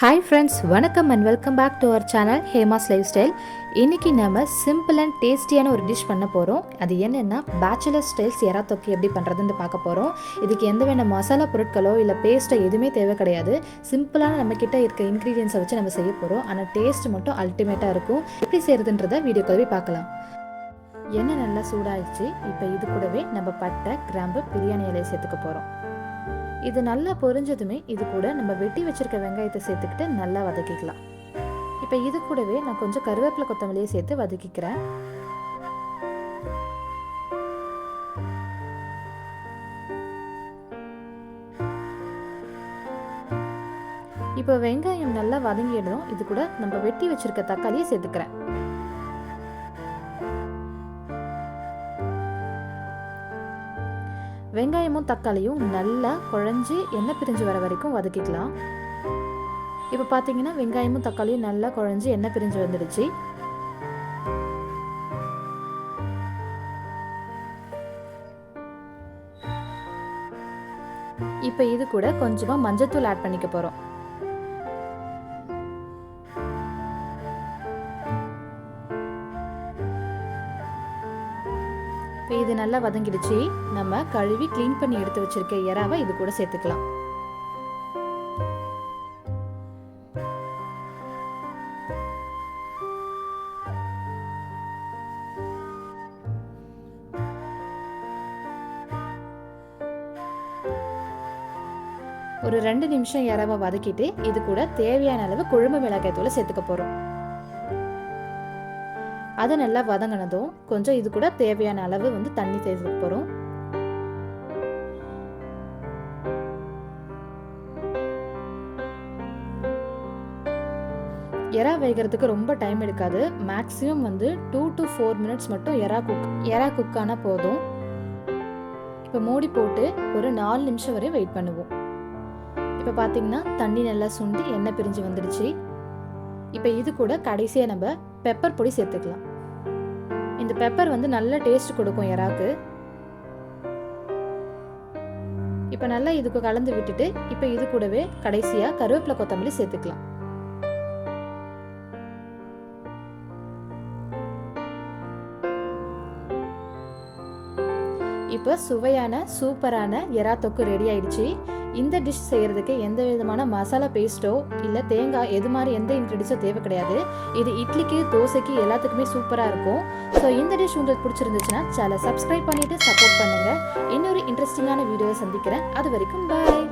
Hi friends வணக்கம் and welcome back to our channel Hema's lifestyle இன்றைக்கி நம்ம simple and டேஸ்டியான ஒரு டிஷ் பண்ண போகிறோம் அது என்னென்னா பேச்சுலர் ஸ்டைல்ஸ் எறா தொக்கி எப்படி பண்ணுறதுன்னு பார்க்க போகிறோம் இதுக்கு எந்த வேணும் மசாலா பொருட்களோ இல்லை பேஸ்ட்டோ எதுவுமே தேவை கிடையாது. சிம்பிளான நம்மக்கிட்ட இருக்க இன்க்ரீடியன்ஸை வச்சு நம்ம செய்ய போகிறோம் ஆனால் டேஸ்ட் மட்டும் அல்டிமேட்டாக இருக்கும். எப்படி செய்கிறதுன்றதை வீடியோ கல்வி பார்க்கலாம். எண்ணெய் நல்லா சூடாகிடுச்சு இப்போ இது கூடவே நம்ம பட்டை கிராம்பு பிரியாணி இலையை சேர்த்துக்க போகிறோம் இது நல்லா பொரிஞ்சதுமே இது கூட நம்ம வெட்டி வச்சிருக்க வெங்காயத்தை சேர்த்துக்கிட்டு நல்லா வதக்கிக்கலாம். இப்போ இது கூடவே நான் கொஞ்சம் கருவேப்பிலை கொத்தமல்லியை சேர்த்து வதக்கிக்கிறேன். இப்போ வெங்காயம் நல்லா வதங்கிடணும் இது கூட நம்ம வெட்டி வச்சிருக்க தக்காளியை சேர்த்துக்கிறேன். வெங்காயமும் தக்காளியும் நல்லா குழஞ்சி எண்ணெய் பிரிஞ்சு வர வரைக்கும் வதக்கிக்கலாம். இப்போ பார்த்தீங்கன்னா வெங்காயமும் தக்காளியும் நல்லா குழஞ்சி எண்ணெய் பிரிஞ்சு வந்துடுச்சு. இப்போ இது கூட கொஞ்சமாக மஞ்சத்தூள் ஆட் பண்ணிக்க போகிறோம் இப்போ இது நல்லா வதங்கிடுச்சு. நம்ம கழுவி க்ளீன் பண்ணி எடுத்து வச்சிருக்க இறாவை இது கூட சேர்த்துக்கலாம். ஒரு ரெண்டு நிமிஷம் இறவை வதக்கிட்டு இது கூட தேவையான அளவு குழம்பு மிளகாய் தூளை சேர்த்துக்க போகிறோம் அது நல்லா வதங்கினதும் கொஞ்சம் இது கூட தேவையான அளவு வந்து தண்ணி சேர்த்துக்க போகிறோம் எறா வேகிறதுக்கு ரொம்ப டைம் எடுக்காது. மேக்ஸிமம் வந்து டூ டு ஃபோர் மினிட்ஸ் மட்டும் எறா குக் எறா குக் ஆனால் போதும். இப்போ மூடி போட்டு ஒரு நாலு நிமிஷம் வரை வெயிட் பண்ணுவோம். இப்போ பார்த்தீங்கன்னா தண்ணி நல்லா சுண்டி எண்ணெய் பிரிஞ்சு வந்துடுச்சு. இப்போ இது கூட கடைசியாக நம்ம பெப்பர் பொடி சேர்த்துக்கலாம். இந்த பெப்பர் வந்து நல்ல டேஸ்ட் கொடுக்கும் எறாக்கு. இப்போ நல்லா இதுக்கு கலந்து விட்டுட்டு இப்போ இது கூடவே கடைசியாக கருவேப்பிலை கொத்தமல்லி சேர்த்துக்கலாம். இப்போ சுவையான சூப்பரான எறா தொக்கு ரெடி ஆயிடுச்சு. இந்த டிஷ் செய்கிறதுக்கு எந்த விதமான மசாலா பேஸ்ட்டோ இல்லை தேங்காய் எது மாதிரி எந்த இன்க்ரீடியன்ஸோ தேவை கிடையாது. இது இட்லிக்கு தோசைக்கு எல்லாத்துக்குமே சூப்பராக இருக்கும். ஸோ இந்த டிஷ் உங்களுக்கு பிடிச்சிருந்துச்சுன்னா சேனலை சப்ஸ்கிரைப் பண்ணிவிட்டு சப்போர்ட் பண்ணுங்கள் இன்னொரு இன்ட்ரெஸ்டிங்கான வீடியோவை சந்திக்கிறேன். அது வரைக்கும் பாய்